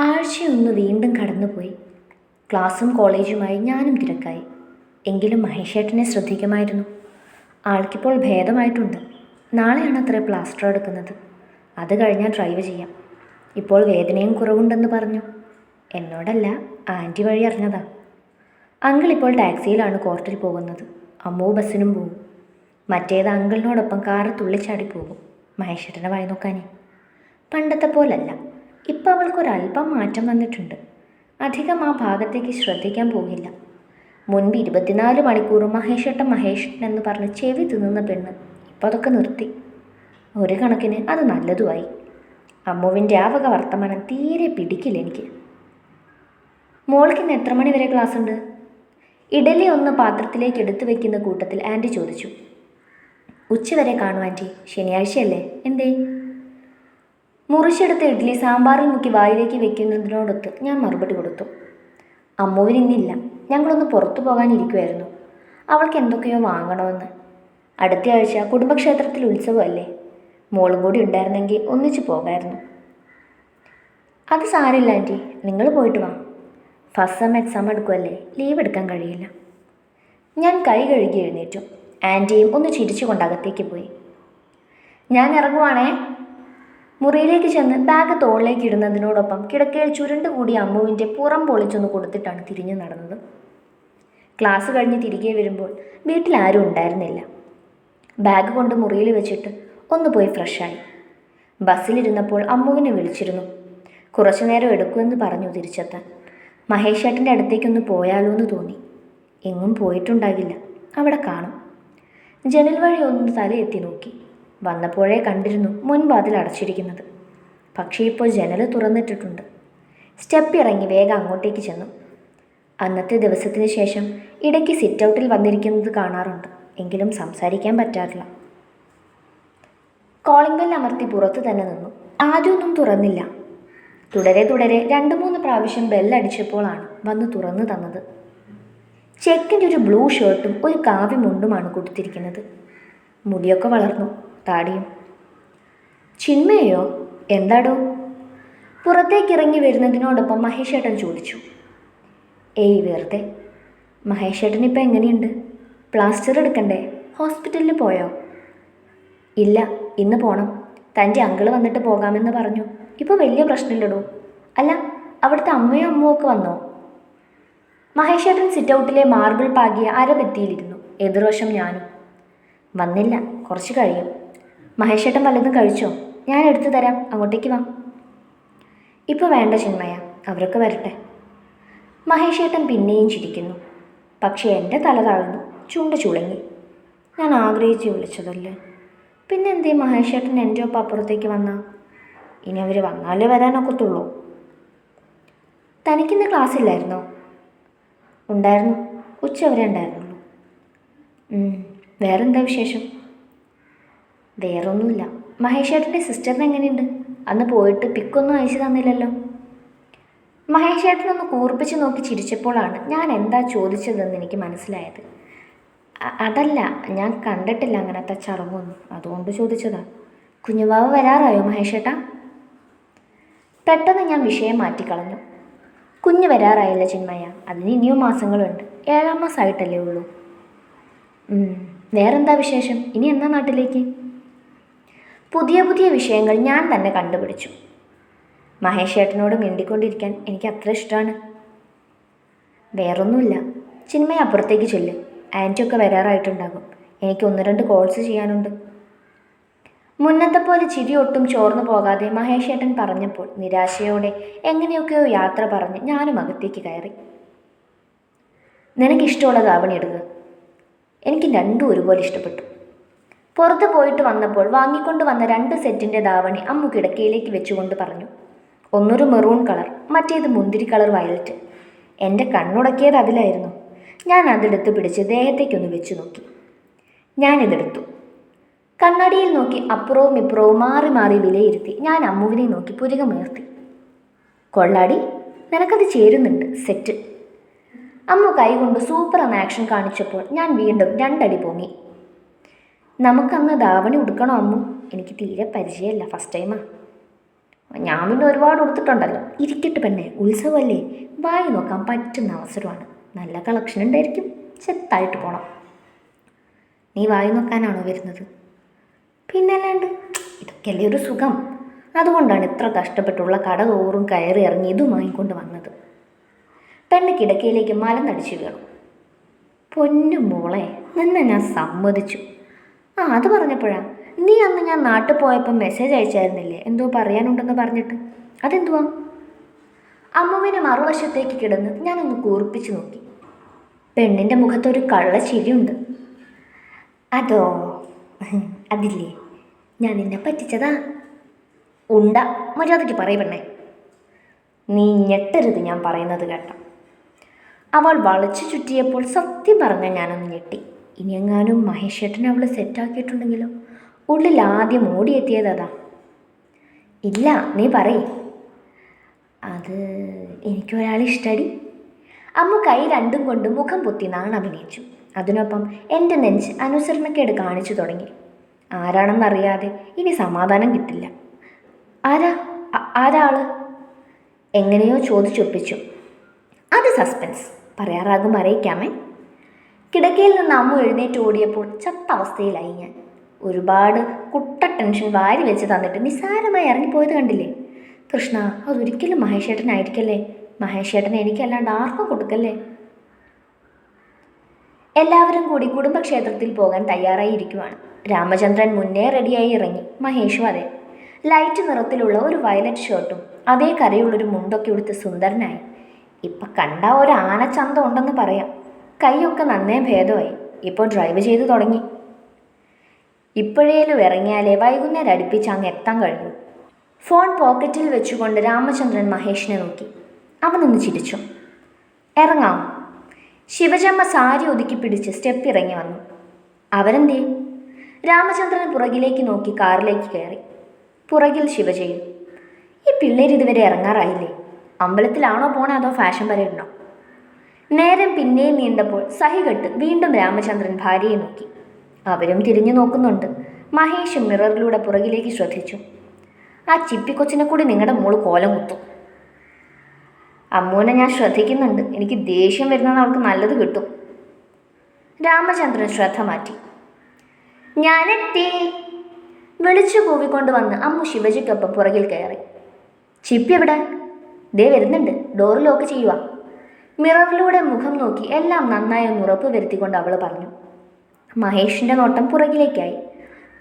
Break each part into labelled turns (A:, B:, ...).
A: ആഴ്ചയൊന്ന് വീണ്ടും കടന്നുപോയി. ക്ലാസ്സും കോളേജുമായി ഞാനും തിരക്കായി. എങ്കിലും മഹേഷേട്ടനെ ശ്രദ്ധിക്കുമായിരുന്നു. ആൾക്കിപ്പോൾ ഭേദമായിട്ടുണ്ട്. നാളെയാണ് അത്ര പ്ലാസ്റ്റർ എടുക്കുന്നത്. അത് കഴിഞ്ഞാൽ ഡ്രൈവ് ചെയ്യാം. ഇപ്പോൾ വേദനയും കുറവുണ്ടെന്ന് പറഞ്ഞു. എന്നോടല്ല ആന്റി വഴി അറിഞ്ഞതാ. അങ്കിൾ ഇപ്പോൾ ടാക്സിയിലാണ് കോർട്ടിൽ പോകുന്നത്. അമ്മോ ബസ്സിനും പോകും മറ്റേത് അങ്കിളിനോടൊപ്പം കാറ് തുള്ളിച്ചാടി പോകും മഹേഷേട്ടനെ വഴി നോക്കാനേ. പണ്ടത്തെ പോലല്ല. ഇപ്പം അവൾക്കൊരല്പം മാറ്റം വന്നിട്ടുണ്ട്. അധികം ആ ഭാഗത്തേക്ക് ശ്രദ്ധിക്കാൻ പോകില്ല. മുൻപ് ഇരുപത്തിനാല് മണിക്കൂർ മഹേഷട്ട മഹേഷൻ എന്ന് പറഞ്ഞ് ചെവി തിന്നുന്ന പെണ്ണ് ഇപ്പം അതൊക്കെ നിർത്തി. ഒരു കണക്കിന് അത് നല്ലതുമായി. അമ്മുവിന്റെ ആ വക വർത്തമാനം തീരെ പിടിക്കില്ല എനിക്ക്. മോൾക്ക് ഇന്ന് എത്ര മണി വരെ ക്ലാസ് ഉണ്ട്? ഇഡലി ഒന്ന് പാത്രത്തിലേക്ക് എടുത്തു വെക്കുന്ന കൂട്ടത്തിൽ ആന്റി ചോദിച്ചു. ഉച്ചവരെ കാണും ആന്റി. ശനിയാഴ്ചയല്ലേ? എന്തേ? മുറിച്ചെടുത്ത ഇഡ്ഡലി സാമ്പാറിൽ മുക്കി വായിലേക്ക് വെക്കുന്നതിനോടൊത്ത് ഞാൻ മറുപടി കൊടുത്തു. അമ്മുവിന് ഇന്നില്ല. ഞങ്ങളൊന്ന് പുറത്തു പോകാനിരിക്കുമായിരുന്നു അവൾക്ക് എന്തൊക്കെയോ വാങ്ങണമെന്ന്. അടുത്ത ആഴ്ച കുടുംബക്ഷേത്രത്തിൽ ഉത്സവമല്ലേ. മോളും കൂടി ഉണ്ടായിരുന്നെങ്കിൽ ഒന്നിച്ചു പോകായിരുന്നു. അത് സാരമില്ല ആന്റി. നിങ്ങൾ പോയിട്ട് വാ. ഫസ്റ്റ് സെം എക്സാം എടുക്കുമല്ലേ ലീവ് എടുക്കാൻ കഴിയില്ല. ഞാൻ കൈ കഴുകി എഴുന്നേറ്റു. ആന്റിയും ഒന്ന് ചിരിച്ചുകൊണ്ട് അകത്തേക്ക് പോയി. ഞാൻ ഇറങ്ങുവാണേ. മുറിയിലേക്ക് ചെന്ന് ബാഗ് തോളിലേക്ക് ഇടുന്നതിനോടൊപ്പം കിടക്കയിൽ ചുരുണ്ട് കൂടിയ അമ്മുവിന്റെ പുറം പൊളിച്ചൊന്ന് കൊടുത്തിട്ടാണ് തിരിഞ്ഞു നടന്നത്. ക്ലാസ് കഴിഞ്ഞ് തിരികെ വരുമ്പോൾ വീട്ടിൽ ആരും ഉണ്ടായിരുന്നില്ല. ബാഗ് കൊണ്ട് മുറിയിൽ വെച്ചിട്ട് ഒന്ന് പോയി ഫ്രഷായി ബസ്സിലിരുന്നപ്പോൾ അമ്മുവിനെ വിളിച്ചിരുന്നു. കുറച്ചു നേരം എടുക്കുമെന്ന് പറഞ്ഞു തിരിച്ചെത്താൻ. മഹേഷ് മഹേഷേട്ടന്റെ അടുത്തേക്കൊന്ന് പോയാലോ എന്ന് തോന്നി. എങ്ങും പോയിട്ടുണ്ടാകില്ല. അവിടെ കാണും. ജനൽ വഴി ഒന്ന് തലയെത്തി നോക്കി. വന്നപ്പോഴേ കണ്ടിരുന്നു മുൻവാതിൽ അടച്ചിരിക്കുന്നത്. പക്ഷേ ഇപ്പോൾ ജനൽ തുറന്നിട്ടിട്ടുണ്ട്. സ്റ്റെപ്പ് ഇറങ്ങി വേഗം അങ്ങോട്ടേക്ക് ചെന്നു. അന്നത്തെ ദിവസത്തിന് ശേഷം ഇടയ്ക്ക് സിറ്റ് ഔട്ടിൽ വന്നിരിക്കുന്നത് കാണാറുണ്ട്. എങ്കിലും സംസാരിക്കാൻ പറ്റാറില്ല. കോളിംഗ് ബെൽ അമർത്തി പുറത്ത് തന്നെ നിന്നു. ആദ്യമൊന്നും തുറന്നില്ല. തുടരെ തുടരെ രണ്ട് മൂന്ന് പ്രാവശ്യം ബെല്ലടിച്ചപ്പോഴാണ് വന്ന് തുറന്നു തന്നത്. ചെക്കിന്റെ ഒരു ബ്ലൂ ഷർട്ടും ഒരു കാവ്യ മുണ്ടുമാണ് കൊടുത്തിരിക്കുന്നത്. മുടിയൊക്കെ വളർന്നു. താടിയും ചിന്മയോ? എന്താടോ? പുറത്തേക്ക് ഇറങ്ങി വരുന്നതിനോടൊപ്പം മഹേഷേട്ടൻ ചോദിച്ചു. ഏയ് വെറുതെ. മഹേഷേട്ടൻ ഇപ്പം എങ്ങനെയുണ്ട്? പ്ലാസ്റ്റർ എടുക്കണ്ടേ? ഹോസ്പിറ്റലിൽ പോയോ? ഇല്ല ഇന്ന് പോണം. തന്റെ അങ്കിൾ വന്നിട്ട് പോകാമെന്ന് പറഞ്ഞു. ഇപ്പോൾ വലിയ പ്രശ്നമില്ലടോ. അല്ല അവിടുത്തെ അമ്മയും അമ്മുവും ഒക്കെ വന്നോ? മഹേഷേട്ടൻ സിറ്റൗട്ടിലെ മാർബിൾ പാകിയ അരബെത്തിയിലിരുന്നു എതിർവശം ഞാനും. വന്നില്ല. കുറച്ച് കഴിയും. മഹേഷേട്ടൻ വല്ലതും കഴിച്ചോ? ഞാൻ എടുത്തു തരാം. അങ്ങോട്ടേക്ക് വാ. ഇപ്പോൾ വേണ്ട ചിന്മയ. അവരൊക്കെ വരട്ടെ. മഹേഷേട്ടൻ പിന്നെയും ചിരിക്കുന്നു. പക്ഷേ എന്റെ തല താഴ്ന്നു. ചുണ്ട് ചുളങ്ങി. ഞാൻ ആഗ്രഹിച്ച് വിളിച്ചതല്ലേ? പിന്നെ എന്തേ മഹേഷേട്ടൻ എന്റെ ഒപ്പം അപ്പുറത്തേക്ക് വന്നാ? ഇനി അവർ വന്നാലേ വരാനൊക്കത്തുള്ളൂ. തനിക്കിന്ന് ക്ലാസ് ഇല്ലായിരുന്നോ ഉണ്ടായിരുന്നു. ഉച്ച വരെ ഉണ്ടായിരുന്നുള്ളൂ. വേറെന്താ വിശേഷം? വേറൊന്നുമില്ല. മഹേഷേട്ടന്റെ സിസ്റ്ററിന് എങ്ങനെയുണ്ട്? അന്ന് പോയിട്ട് പിക്കൊന്നും അയച്ചു തന്നില്ലല്ലോ. മഹേഷേട്ടനൊന്ന് കൂർപ്പിച്ച് നോക്കി ചിരിച്ചപ്പോഴാണ് ഞാൻ എന്താ ചോദിച്ചതെന്ന് എനിക്ക് മനസ്സിലായത്. അതല്ല ഞാൻ കണ്ടിട്ടില്ല അങ്ങനത്തെ ചടങ്ങൊന്നും. അതുകൊണ്ട് ചോദിച്ചതാ. കുഞ്ഞുവാവ് വരാറായോ മഹേഷേട്ടാ? പെട്ടെന്ന് ഞാൻ വിഷയം മാറ്റിക്കളഞ്ഞു. കുഞ്ഞ് വരാറായില്ല ചിന്മയ. അതിന് ഇനിയും മാസങ്ങളുണ്ട്. ഏഴാം മാസമായിട്ടല്ലേ ഉള്ളൂ. വേറെന്താ വിശേഷം? ഇനി എന്നാ നാട്ടിലേക്ക്? പുതിയ പുതിയ വിഷയങ്ങൾ ഞാൻ തന്നെ കണ്ടുപിടിച്ചു. മഹേഷ് ഏട്ടനോട് മിണ്ടിക്കൊണ്ടിരിക്കാൻ എനിക്ക് അത്ര ഇഷ്ടമാണ് വേറൊന്നുമില്ല. ചിന്മയ അപ്പുറത്തേക്ക് ചൊല്ല്. ആന്റിയൊക്കെ വരാറായിട്ടുണ്ടാകും. എനിക്ക് ഒന്ന് രണ്ട് കോൾസ് ചെയ്യാനുണ്ട്. മുന്നത്തെ പോലെ ചിരി ഒട്ടും ചോർന്നു പോകാതെ മഹേഷ് ഏട്ടൻ പറഞ്ഞപ്പോൾ നിരാശയോടെ എങ്ങനെയൊക്കെയോ യാത്ര പറഞ്ഞ് ഞാനും അകത്തേക്ക് കയറി. നിനക്കിഷ്ടമുള്ളത് ആവണി എടുക്കുക എനിക്ക് രണ്ടും ഒരുപോലെ ഇഷ്ടപ്പെട്ടു. പുറത്ത് പോയിട്ട് വന്നപ്പോൾ വാങ്ങിക്കൊണ്ട് വന്ന രണ്ട് സെറ്റിന്റെ ദാവണി അമ്മു കിടക്കയിലേക്ക് വെച്ചുകൊണ്ട് പറഞ്ഞു. ഒന്നൊരു മെറൂൺ കളർ മറ്റേത് മുന്തിരി കളർ വയലറ്റ് എന്റെ കണ്ണുടക്കിയത് അതിലായിരുന്നു. ഞാൻ അതെടുത്ത് പിടിച്ച് ദേഹത്തേക്കൊന്ന് വെച്ചു നോക്കി. ഞാനിതെടുത്തു കണ്ണാടിയിൽ നോക്കി അപ്പുറവും ഇപ്പുറവും മാറി മാറി വിലയിരുത്തി ഞാൻ അമ്മുവിനെ നോക്കി പുരികമുയർത്തി. കൊള്ളാടി നിനക്കത് ചേരുന്നുണ്ട് സെറ്റ്. അമ്മു കൈകൊണ്ട് സൂപ്പർ എന്ന ആക്ഷൻ കാണിച്ചപ്പോൾ ഞാൻ വീണ്ടും രണ്ടടി പൊങ്ങി. നമുക്കന്ന് ധാവണി ഉടുക്കണോ അമ്മു? എനിക്ക് തീരെ പരിചയമല്ല ഫസ്റ്റ് ടൈമാ ഞാൻ പിന്നെ ഒരുപാട് ഉടുത്തിട്ടുണ്ടല്ലോ. ഇരിക്കട്ടെ പെണ്ണെ ഉത്സവമല്ലേ വായി നോക്കാൻ പറ്റുന്ന അവസരമാണ്. നല്ല കളക്ഷൻ ഉണ്ടായിരിക്കും. ചെത്തായിട്ട് പോണം. നീ വായി നോക്കാനാണോ വരുന്നത്? പിന്നല്ലാണ്ട് ഇതൊക്കെയല്ലേ ഒരു സുഖം. അതുകൊണ്ടാണ് ഇത്ര കഷ്ടപ്പെട്ടുള്ള കട തോറും കയറി ഇറങ്ങി ഇതും വാങ്ങിക്കൊണ്ട് വന്നത്. പെണ്ണ് കിടക്കയിലേക്ക് മലം നടിച്ചു വീണു. പൊന്നു മോളെ നിന്നെ ഞാൻ സമ്മതിച്ചു. ആ അത് പറഞ്ഞപ്പോഴാ. നീ അന്ന് ഞാൻ നാട്ടിൽ പോയപ്പോൾ മെസ്സേജ് അയച്ചായിരുന്നില്ലേ? എന്തോ പറയാനുണ്ടെന്ന് പറഞ്ഞിട്ട്. അതെന്തുവാ? അമ്മുവിനെ മറുവശത്തേക്ക് കിടന്ന് ഞാനൊന്ന് കൂർപ്പിച്ചു നോക്കി. പെണ്ണിന്റെ മുഖത്തൊരു കള്ള ചിരിയുണ്ട് അതോ? അതില്ലേ? ഞാൻ നിന്നെ പറ്റിച്ചതാ. ഉണ്ട. മര്യാദയ്ക്ക് പറയ പെണ്ണേ. നീ ഞെട്ടരുത് ഞാൻ പറയുന്നത് കേട്ടോ. അവൾ വളച്ചു ചുറ്റിയപ്പോൾ സത്യം പറഞ്ഞ ഞാനൊന്ന് ഞെട്ടി. ഇനിയെങ്ങാനും മഹേഷേട്ടനെ അവൾ സെറ്റാക്കിയിട്ടുണ്ടെങ്കിലോ ഉള്ളിൽ ആദ്യം ഓടിയെത്തിയത് അതാ. ഇല്ല നീ പറയ്. അത് എനിക്കൊരാളെ ഇഷ്ടടി. അമ്മ കൈ രണ്ടും കൊണ്ട് മുഖം പൊത്തി നാണ് അഭിനയിച്ചു. അതിനൊപ്പം എന്റെ നെഞ്ച് അനുസരണക്കേട് കാണിച്ചു തുടങ്ങി. ആരാണെന്നറിയാതെ ഇനി സമാധാനം കിട്ടില്ല. ആരാ? ആരാൾ? എങ്ങനെയോ ചോദിച്ചൊപ്പിച്ചു. അത് സസ്പെൻസ് പറയാറാകും അറിയിക്കാമേ. കിടക്കയിൽ നിന്ന് അമ്മ എഴുന്നേറ്റ് ഓടിയപ്പോൾ ചത്ത അവസ്ഥയിലായി ഞാൻ. ഒരുപാട് കുട്ട ടെൻഷൻ വാരി വെച്ച് തന്നിട്ട് നിസ്സാരമായി ഇറങ്ങിപ്പോയത് കണ്ടില്ലേ? കൃഷ്ണ അതൊരിക്കലും മഹേഷേട്ടനായിരിക്കല്ലേ? മഹേഷേട്ടനെ എനിക്കല്ലാണ്ട് ആർക്കും കൊടുക്കല്ലേ? എല്ലാവരും കൂടി കുടുംബക്ഷേത്രത്തിൽ പോകാൻ തയ്യാറായി ഇരിക്കുവാണ് രാമചന്ദ്രൻ മുന്നേ റെഡിയായി ഇറങ്ങി. മഹേഷും അതെ. ലൈറ്റ് നിറത്തിലുള്ള ഒരു വയലറ്റ് ഷർട്ടും അതേ കരയുള്ളൊരു മുണ്ടൊക്കെ ഉടുത്ത് സുന്ദരനായി. ഇപ്പം കണ്ട ഒരു ആനച്ചന്തം ഉണ്ടെന്ന് പറയാം. കൈയൊക്കെ നന്നേ ഭേദമായി. ഇപ്പോൾ ഡ്രൈവ് ചെയ്തു തുടങ്ങി. ഇപ്പോഴേലും ഇറങ്ങിയാലേ വൈകുന്നേരം അടുപ്പിച്ച് അങ്ങ് എത്താൻ കഴിഞ്ഞു ഫോൺ പോക്കറ്റിൽ വെച്ചുകൊണ്ട് രാമചന്ദ്രൻ മഹേഷിനെ നോക്കി. അവനൊന്ന് ചിരിച്ചു. ഇറങ്ങാം. ശിവജമ്മ സാരി ഒതുക്കി പിടിച്ച് സ്റ്റെപ്പ് ഇറങ്ങി വന്നു. അവരെന്തേ? രാമചന്ദ്രൻ പുറകിലേക്ക് നോക്കി കാറിലേക്ക് കയറി. പുറകിൽ ശിവജയും. ഈ പിള്ളേർ ഇതുവരെ ഇറങ്ങാറായില്ലേ? അമ്പലത്തിലാണോ പോണേ അതോ ഫാഷൻ പരേഡിനോ നേരം പിന്നെയും നീണ്ടപ്പോൾ സഹികെട്ട് വീണ്ടും രാമചന്ദ്രൻ ഭാര്യയെ നോക്കി. അവരും തിരിഞ്ഞു നോക്കുന്നുണ്ട്. മഹേഷ് മിററിലൂടെ പുറകിലേക്ക് ശ്രദ്ധിച്ചു. ആ ചിപ്പിക്കൊച്ചിനെ കൂടി നിങ്ങളുടെ മോൾ കോലം കുത്തും. അമ്മൂനെ ഞാൻ ശ്രദ്ധിക്കുന്നുണ്ട്. എനിക്ക് ദേഷ്യം വരുന്നത് അവൾക്ക് നല്ലത് കിട്ടും. രാമചന്ദ്രൻ ശ്രദ്ധ മാറ്റി. ഞാനെത്തി. വിളിച്ചു കൂവിക്കൊണ്ട് വന്ന് അമ്മു ശിവജിക്കൊപ്പം പുറകിൽ കയറി. ചിപ്പി എവിടെ? ദേ വരുന്നുണ്ട്. ഡോറ് ലോക്ക് ചെയ്യുക മിററിലൂടെ മുഖം നോക്കി എല്ലാം നന്നായി ഉറപ്പ് വരുത്തിക്കൊണ്ട് അവൾ പറഞ്ഞു. മഹേഷിന്റെ നോട്ടം പുറകിലേക്കായി.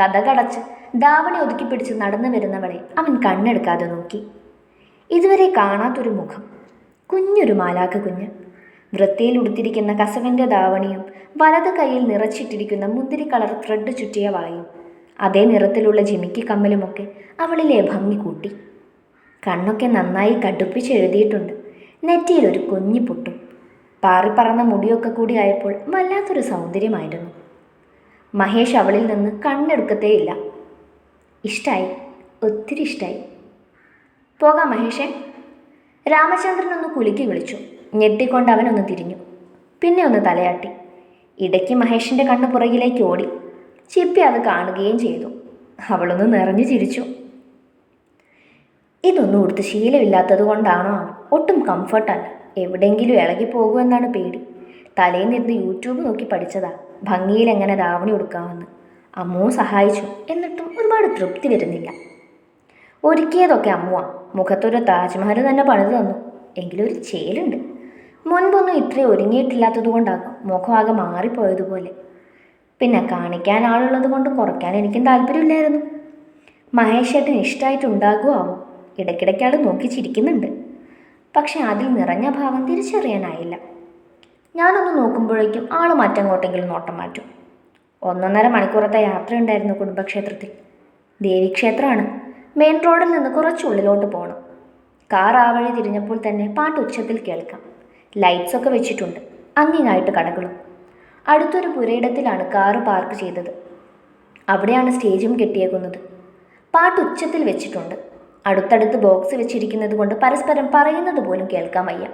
A: കഥ കടച്ച് ധാവണി ഒതുക്കി പിടിച്ച് നടന്നു വരുന്നവളെ അവൻ കണ്ണെടുക്കാതെ നോക്കി. ഇതുവരെ കാണാത്തൊരു മുഖം. കുഞ്ഞൊരു മാലാക്ക കുഞ്ഞ്. വൃത്തിയിൽ ഉടുത്തിരിക്കുന്ന കസവിന്റെ ദാവണിയും വലത് കൈയിൽ നിറച്ചിട്ടിരിക്കുന്ന മുന്തിരി കളർ ത്രെഡ് ചുറ്റിയ വളയും അതേ നിറത്തിലുള്ള ജിമിക്ക് കമ്മലുമൊക്കെ അവളിലെ ഭംഗി കൂട്ടി. കണ്ണൊക്കെ നന്നായി കടുപ്പിച്ച് എഴുതിയിട്ടുണ്ട്. നെറ്റിയിൽ ഒരു കുഞ്ഞി പൊട്ടും. പാറിപ്പറന്ന മുടിയൊക്കെ കൂടി ആയപ്പോൾ വല്ലാത്തൊരു സൗന്ദര്യമായിരുന്നു. മഹേഷ് അവളിൽ നിന്ന് കണ്ണെടുക്കത്തേയില്ല ഇഷ്ടായി ഒത്തിരി ഇഷ്ടായി. പോകാം മഹേഷേ. രാമചന്ദ്രൻ ഒന്ന് കുലുക്കി വിളിച്ചു. ഞെട്ടിക്കൊണ്ട് അവനൊന്ന് തിരിഞ്ഞു. പിന്നെ ഒന്ന് തലയാട്ടി. ഇടയ്ക്ക് മഹേഷിന്റെ കണ്ണ് പുറകിലേക്ക് ഓടി. ചിപ്പി അത് കാണുകയും ചെയ്തു. അവളൊന്ന് നിറഞ്ഞു ചിരിച്ചു. ഇതൊന്നും ഉടുത്ത് ശീലമില്ലാത്തത് കൊണ്ടാണോ? ഒട്ടും കംഫർട്ടല്ല എവിടെയെങ്കിലും ഇളകി പോകുമെന്നാണ് പേടി. തലേന്നിരുന്ന് യൂട്യൂബ് നോക്കി പഠിച്ചതാ. ഭംഗിയിൽ എങ്ങനെ ധാവണി കൊടുക്കാമെന്ന് അമ്മുവും സഹായിച്ചു. എന്നിട്ടും ഒരുപാട് തൃപ്തി വരുന്നില്ല. ഒരുക്കിയതൊക്കെ അമ്മുവ. മുഖത്തൊരു താജ്മഹൽ തന്നെ പണിത് തന്നു. എങ്കിലും ഒരു ചേലുണ്ട്. മുൻപൊന്നും ഇത്രയും ഒരുങ്ങിയിട്ടില്ലാത്തത് കൊണ്ടാകും മുഖമാകെ മാറിപ്പോയതുപോലെ. പിന്നെ കാണിക്കാൻ ആളുള്ളത് കൊണ്ട് കുറയ്ക്കാൻ എനിക്കും താല്പര്യമില്ലായിരുന്നു. മഹേഷേട്ടന് ഇഷ്ടമായിട്ടുണ്ടാകുമോ ആവും. നോക്കി ചിരിക്കുന്നുണ്ട്. പക്ഷെ അതിൽ നിറഞ്ഞ ഭാവം തിരിച്ചറിയാനായില്ല. ഞാനൊന്ന് നോക്കുമ്പോഴേക്കും ആൾ മറ്റങ്ങോട്ടെങ്കിലും നോട്ടം മാറ്റും. ഒന്നൊന്നര മണിക്കൂറത്തെ യാത്രയുണ്ടായിരുന്നു കുടുംബക്ഷേത്രത്തിൽ. ദേവീക്ഷേത്രമാണ്. മെയിൻ റോഡിൽ നിന്ന് കുറച്ചുള്ളിലോട്ട് പോകണം കാർ ആ വഴി തിരിഞ്ഞപ്പോൾ തന്നെ പാട്ട് ഉച്ചത്തിൽ കേൾക്കാം. ലൈറ്റ്സൊക്കെ വെച്ചിട്ടുണ്ട്. അങ്ങിങ്ങായിട്ട് കടകളും. അടുത്തൊരു പുരയിടത്തിലാണ് കാറ് പാർക്ക് ചെയ്തത്. അവിടെയാണ് സ്റ്റേജും കെട്ടിയേക്കുന്നത്. പാട്ട് ഉച്ചത്തിൽ വെച്ചിട്ടുണ്ട്. അടുത്തടുത്ത് ബോക്സ് വെച്ചിരിക്കുന്നത് കൊണ്ട് പരസ്പരം പറയുന്നത് പോലും കേൾക്കാൻ വയ്യ.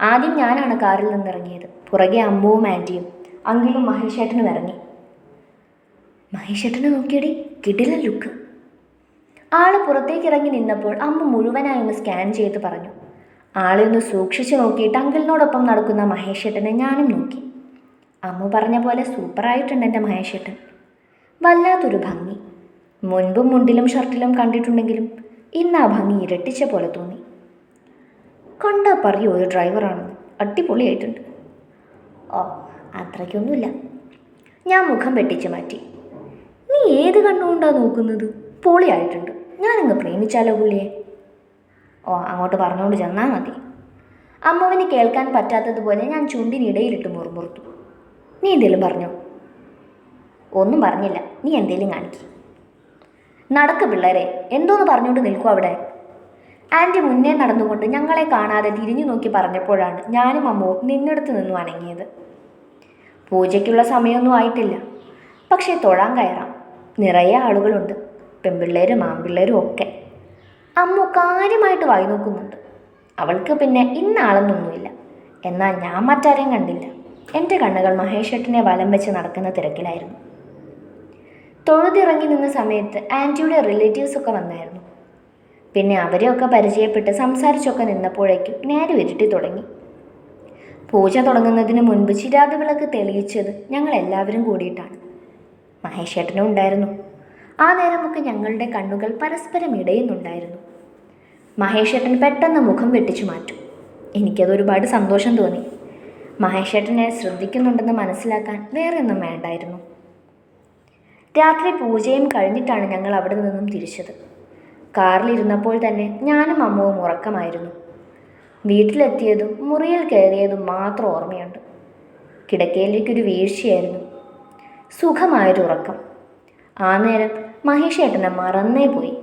A: ആദ്യം ഞാനാണ് കാറിൽ നിന്നിറങ്ങിയത്. പുറകെ അമ്മുവും ആന്റിയും അങ്കിളും മഹേഷേട്ടനും ഇറങ്ങി. മഹേഷേട്ടനെ നോക്കിയടി കിടില ലുക്ക് ആൾ പുറത്തേക്ക് ഇറങ്ങി നിന്നപ്പോൾ അമ്മ മുഴുവനായി ഒന്ന് സ്കാൻ ചെയ്ത് പറഞ്ഞു. ആളെ ഒന്ന് സൂക്ഷിച്ചു നോക്കിയിട്ട് അങ്കിളിനോടൊപ്പം നടക്കുന്ന മഹേഷേട്ടനെ ഞാനും നോക്കി. അമ്മ പറഞ്ഞ പോലെ സൂപ്പറായിട്ടുണ്ട് എന്റെ മഹേഷേട്ടൻ. വല്ലാത്തൊരു ഭംഗി. മുൻപും മുണ്ടിലും ഷർട്ടിലും കണ്ടിട്ടുണ്ടെങ്കിലും ഇന്ന് ആ ഭംഗി ഇരട്ടിച്ച പോലെ തോന്നി. കണ്ടാ പറയൂ ഒരു ഡ്രൈവറാണെന്ന് അടിപൊളിയായിട്ടുണ്ട്. ഓ അത്രയ്ക്കൊന്നുമില്ല. ഞാൻ മുഖം വെട്ടിച്ച് മാറ്റി. നീ ഏത് കണ്ണുകൊണ്ടാ നോക്കുന്നത്? പൊളിയായിട്ടുണ്ട്. ഞാനങ്ങ് പ്രേമിച്ചാലോ പുള്ളിയെ? ഓ അങ്ങോട്ട് പറഞ്ഞുകൊണ്ട് ചെന്നാൽ മതി. അമ്മുവിന് കേൾക്കാൻ പറ്റാത്തതുപോലെ ഞാൻ ചുണ്ടിനിടയിലിട്ട് മുറുമുറുത്തു. നീ എന്തേലും പറഞ്ഞോ? ഒന്നും പറഞ്ഞില്ല. നീ എന്തേലും കാണിക്ക്. നടക്ക് പിള്ളേരെ എന്തോന്ന് പറഞ്ഞുകൊണ്ട് നിൽക്കും അവിടെ? ആന്റി മുന്നേ നടന്നുകൊണ്ട് ഞങ്ങളെ കാണാതെ തിരിഞ്ഞു നോക്കി പറഞ്ഞപ്പോഴാണ് ഞാനും അമ്മവും നിന്നെടുത്ത് നിന്നു അനങ്ങിയത്. പൂജയ്ക്കുള്ള സമയമൊന്നും ആയിട്ടില്ല. പക്ഷേ തൊഴാൻ കയറാം. നിറയെ ആളുകളുണ്ട്. പെൺപിള്ളേരും ആൺപിള്ളേരും ഒക്കെ. അമ്മു കാര്യമായിട്ട് വായി നോക്കുന്നുണ്ട്. അവൾക്ക് പിന്നെ ഇന്നാളെന്നൊന്നുമില്ല. എന്നാൽ ഞാൻ മറ്റാരെയും കണ്ടില്ല. എന്റെ കണ്ണുകൾ മഹേഷ് ഏട്ടനെ വലം വെച്ച് നടക്കുന്ന തിരക്കിലായിരുന്നു. തൊഴുതിറങ്ങി നിന്ന സമയത്ത് ആന്റിയുടെ റിലേറ്റീവ്സൊക്കെ വന്നായിരുന്നു. പിന്നെ അവരെയൊക്കെ പരിചയപ്പെട്ട് സംസാരിച്ചൊക്കെ നിന്നപ്പോഴേക്കും നേരെ ഇരുട്ടി തുടങ്ങി. പൂജ തുടങ്ങുന്നതിന് മുൻപ് ചിരാത് വിളക്ക് തെളിയിച്ചത് ഞങ്ങൾ എല്ലാവരും കൂടിയിട്ടാണ്. മഹേഷേട്ടനും ഉണ്ടായിരുന്നു. ആ നേരമൊക്കെ ഞങ്ങളുടെ കണ്ണുകൾ പരസ്പരം ഇടയുന്നുണ്ടായിരുന്നു. മഹേഷേട്ടൻ പെട്ടെന്ന് മുഖം വെട്ടിച്ചു മാറ്റു. എനിക്കത് ഒരുപാട് സന്തോഷം തോന്നി. മഹേഷേട്ടനെ ശ്രദ്ധിക്കുന്നുണ്ടെന്ന് മനസ്സിലാക്കാൻ വേറെ ഒന്നും വേണ്ടായിരുന്നു. രാത്രി പൂജയും കഴിഞ്ഞിട്ടാണ് ഞങ്ങൾ അവിടെ നിന്നും തിരിച്ചത്. കാറിലിരുന്നപ്പോൾ തന്നെ ഞാനും അമ്മവും ഉറക്കമായിരുന്നു. വീട്ടിലെത്തിയതും മുറിയിൽ കയറിയതും മാത്രം ഓർമ്മയുണ്ട്. കിടക്കയിലേക്കൊരു വീഴ്ചയായിരുന്നു. സുഖമായൊരു ഉറക്കം. ആ നേരം മഹേഷേട്ടനെ മറന്നേ പോയി.